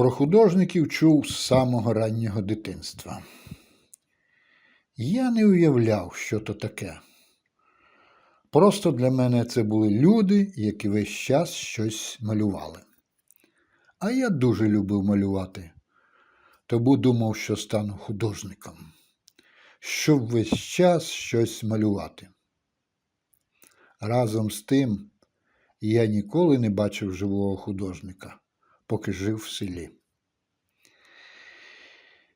Про художників чув з самого раннього дитинства. Я не уявляв, що то таке. Просто для мене це були люди, які весь час щось малювали. А я дуже любив малювати, тому думав, що стану художником, щоб весь час щось малювати. Разом з тим, я ніколи не бачив живого художника, поки жив в селі.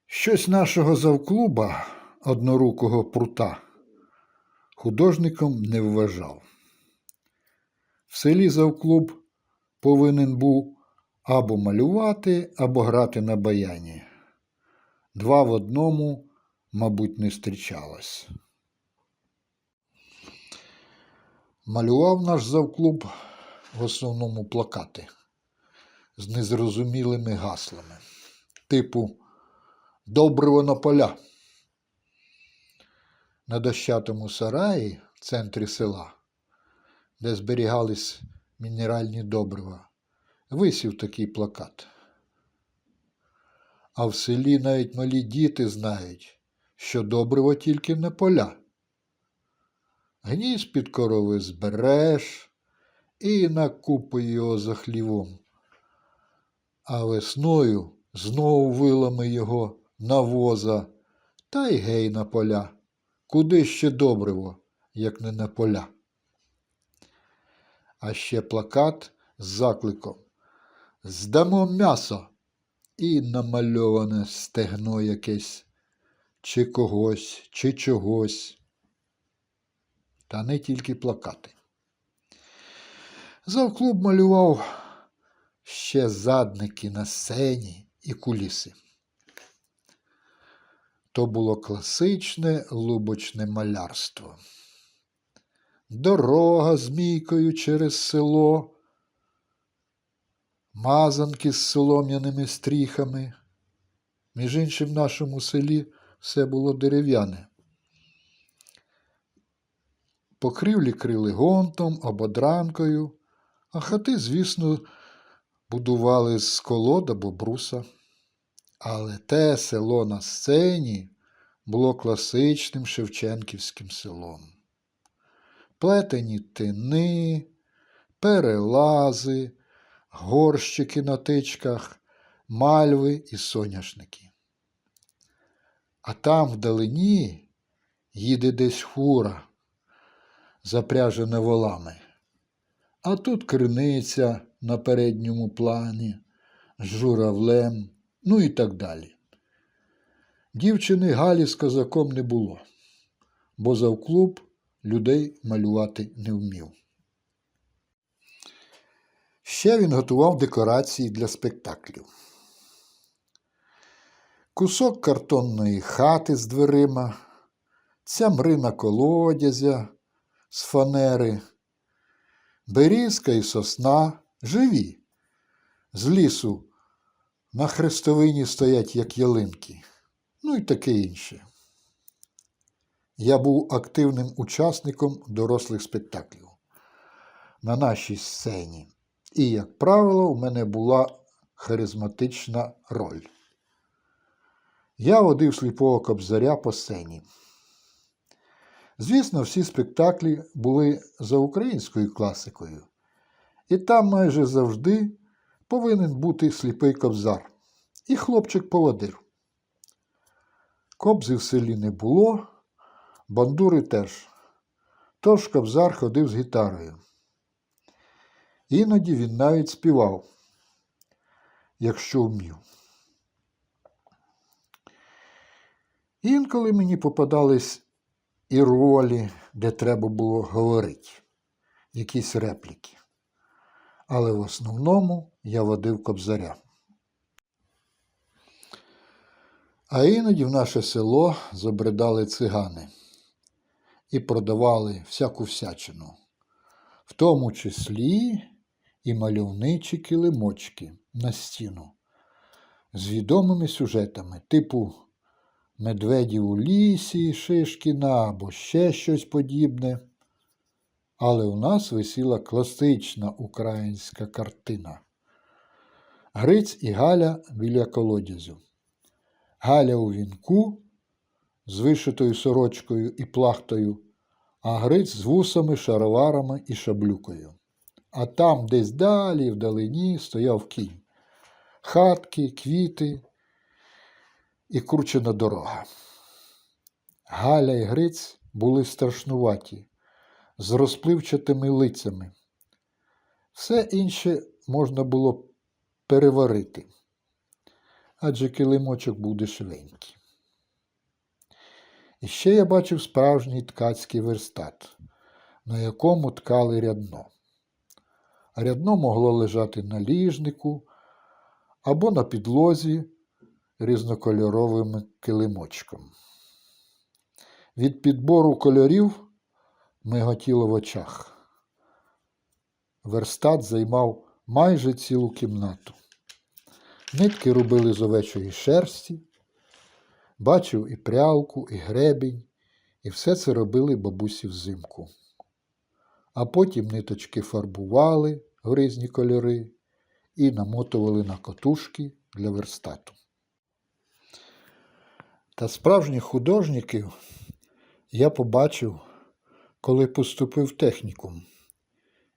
Щось нашого завклуба, однорукого прута, художником не вважав. В селі завклуб повинен був або малювати, або грати на баяні. Два в одному, мабуть, не зустрічалось. Малював наш завклуб в основному плакати з незрозумілими гаслами, типу Добриво на поля. На дощатому сараї в центрі села, де зберігались мінеральні добрива, висів такий плакат. А в селі навіть малі діти знають, що добриво тільки на поля. Гнізд під корови збереш і накупи його за хлівом. А весною знову вилами його на воза та й гей на поля. Куди ще добриво, як не на поля. А ще плакат з закликом Здамо м'ясо і намальоване стегно якесь, чи когось, чи чогось. Та не тільки плакати. Завклуб малював ще задники на сцені і куліси. То було класичне лубочне малярство. Дорога з мійкою через село, мазанки з солом'яними стріхами. Між іншим, в нашому селі все було дерев'яне. Покрівлі крили гонтом, ободранкою, а хати, звісно, будували з колод або бруса. Але те село на сцені було класичним шевченківським селом. Плетені тини, перелази, горщики на тичках, мальви і соняшники. А там вдалині їде десь фура, запряжена волами. А тут криниця на передньому плані з журавлем, ну і так далі. Дівчини Галі з козаком не було, бо завклуб людей малювати не вмів. Ще він готував декорації для спектаклів. Кусок картонної хати з дверима, цямрина колодязя з фанери, берізка і сосна живі. З лісу на хрестовині стоять, як ялинки, ну і таке інше. Я був активним учасником дорослих спектаклів на нашій сцені. І, як правило, у мене була харизматична роль. Я водив сліпого кобзаря по сцені. Звісно, всі спектаклі були за українською класикою, і там майже завжди повинен бути сліпий кобзар і хлопчик-поводир. Кобзи в селі не було, бандури теж. Тож кобзар ходив з гітарою. Іноді він навіть співав, якщо вмів. Інколи мені попадались і ролі, де треба було говорити, якісь репліки. Але в основному я водив кобзаря. А іноді в наше село забридали цигани і продавали всяку всячину, в тому числі і мальовничі килимочки на стіну з відомими сюжетами, типу Медведі у лісі, Шишкіна або ще щось подібне. Але у нас висіла класична українська картина. Гриць і Галя біля колодязю. Галя у вінку з вишитою сорочкою і плахтою, а Гриць з вусами, шароварами і шаблюкою. А там, десь далі, вдалині, стояв кінь. Хатки, квіти і кручена дорога. Галя і Гриць були страшнуваті, з розпливчатими лицями. Все інше можна було переварити, адже килимочок був дешевенький. І ще я бачив справжній ткацький верстат, на якому ткали рядно. Рядно могло лежати на ліжнику або на підлозі різнокольоровим килимочком. Від підбору кольорів миготіло в очах. Верстат займав майже цілу кімнату. Нитки робили з овечої шерсті, бачив і прялку, і гребінь, і все це робили бабусі взимку. А потім ниточки фарбували в різні кольори і намотували на котушки для верстату. Та справжніх художників я побачив, коли поступив в технікум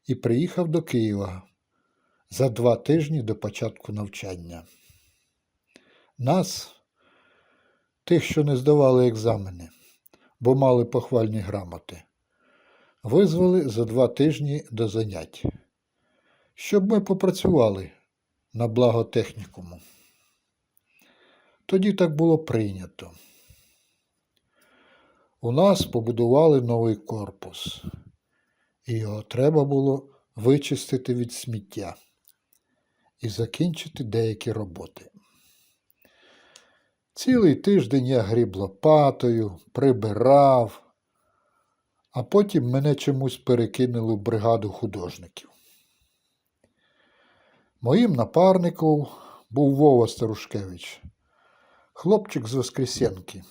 і приїхав до Києва за два тижні до початку навчання. Нас, тих, що не здавали екзамени, бо мали похвальні грамоти, визвали за два тижні до занять, щоб ми попрацювали на благо технікуму. Тоді так було прийнято. У нас побудували новий корпус, і його треба було вичистити від сміття і закінчити деякі роботи. Цілий тиждень я гріб лопатою, прибирав, а потім мене чомусь перекинули в бригаду художників. Моїм напарником був Вова Старушкевич, хлопчик з Воскресенки.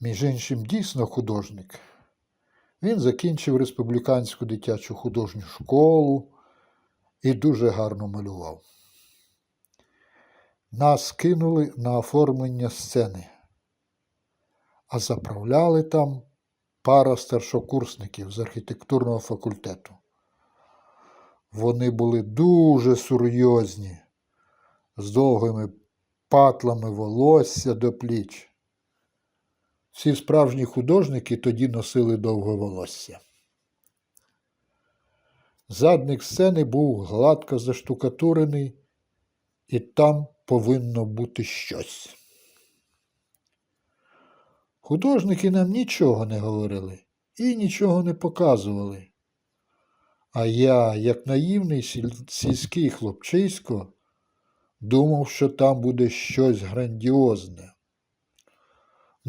Між іншим, дійсно художник. Він закінчив республіканську дитячу художню школу і дуже гарно малював. Нас кинули на оформлення сцени, а заправляли там пара старшокурсників з архітектурного факультету. Вони були дуже серйозні, з довгими патлами волосся до пліч. Всі справжні художники тоді носили довге волосся. Задник сцени був гладко заштукатурений, і там повинно бути щось. Художники нам нічого не говорили і нічого не показували. А я, як наївний сільський хлопчисько, думав, що там буде щось грандіозне.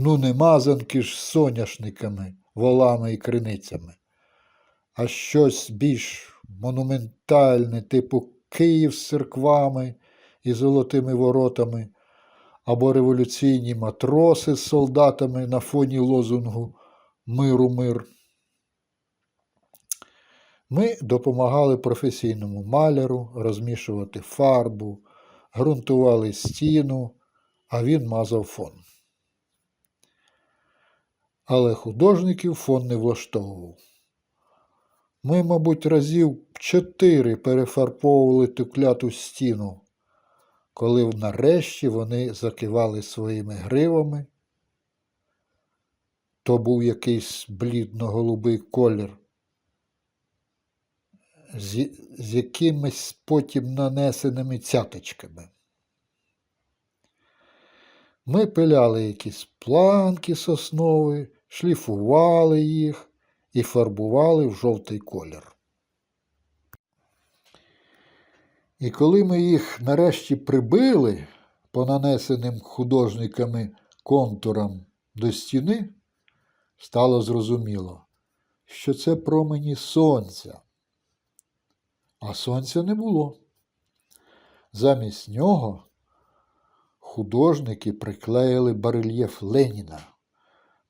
Ну, не мазанки ж соняшниками, волами і криницями, а щось більш монументальне, типу Київ з церквами і золотими воротами, або революційні матроси з солдатами на фоні лозунгу Миру мир. Ми допомагали професійному маляру розмішувати фарбу, ґрунтували стіну, а він мазав фон. Але художників фон не влаштовував. Ми, мабуть, разів чотири перефарбовували ту кляту стіну, коли нарешті вони закивали своїми гривами. То був якийсь блідно-голубий колір, з, з якимись потім нанесеними цяточками. Ми пиляли якісь планки соснові, шліфували їх і фарбували в жовтий колір. І коли ми їх нарешті прибили по нанесеним художниками контурам до стіни, стало зрозуміло, що це промені сонця. А сонця не було. Замість нього художники приклеїли барельєф Леніна.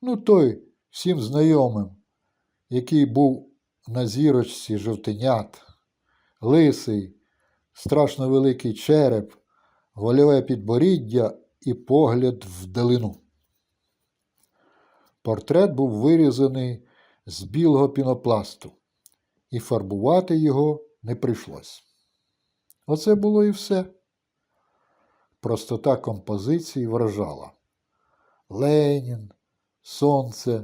Ну, той всім знайомим, який був на зірочці жовтенят, лисий, страшно великий череп, вольове підборіддя і погляд вдалину. Портрет був вирізаний з білого пінопласту, і фарбувати його не прийшлось. Оце було і все. Простота композиції вражала. Ленін, сонце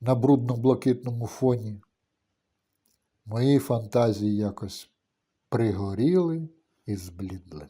на брудно-блакитному фоні. Мої фантазії якось пригоріли і зблідли.